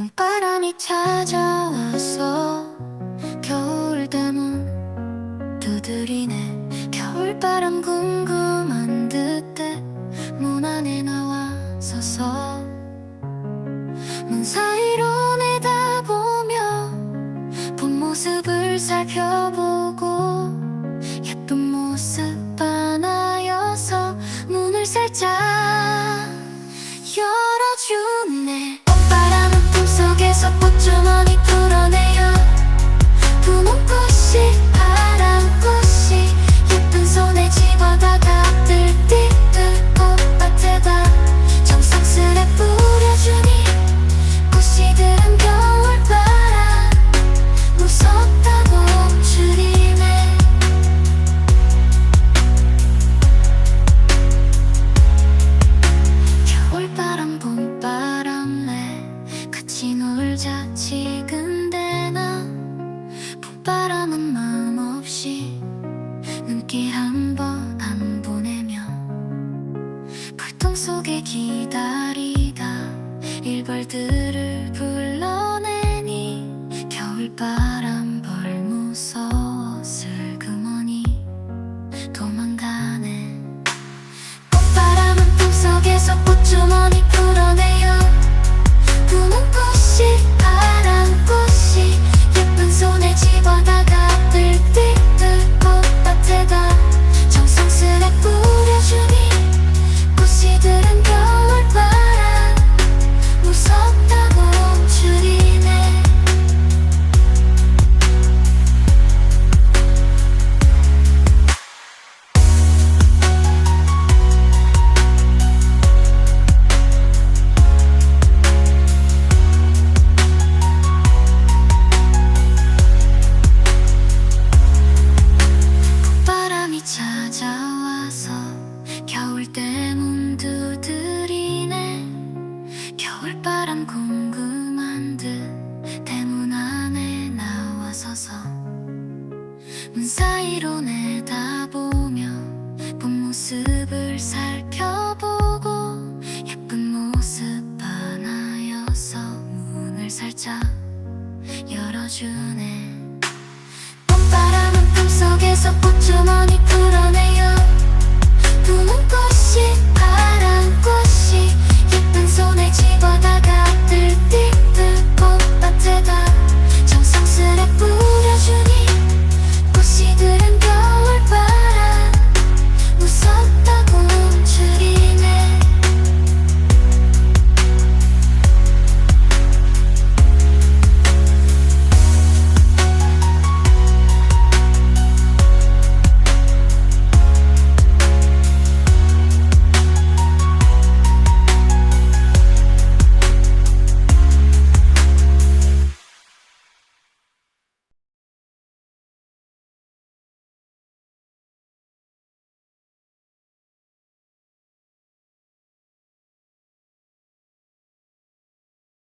봄바람이 찾아와서 겨울 대문 두드리네. 겨울바람 궁금한 듯해 문 안에 나와 서서 문 사이로 내다보며 본 모습을 살펴보고 예쁜 모습 하나여서 문을 살짝 열어주네 품 속에 기다리다 일벌들을 불러내니 겨울바람 문 사이로 내다보며 본 모습을 살펴보고 예쁜 모습 하나여서 문을 살짝 열어주네. 봄바람은 품속에서 꽃주머니 풀어내요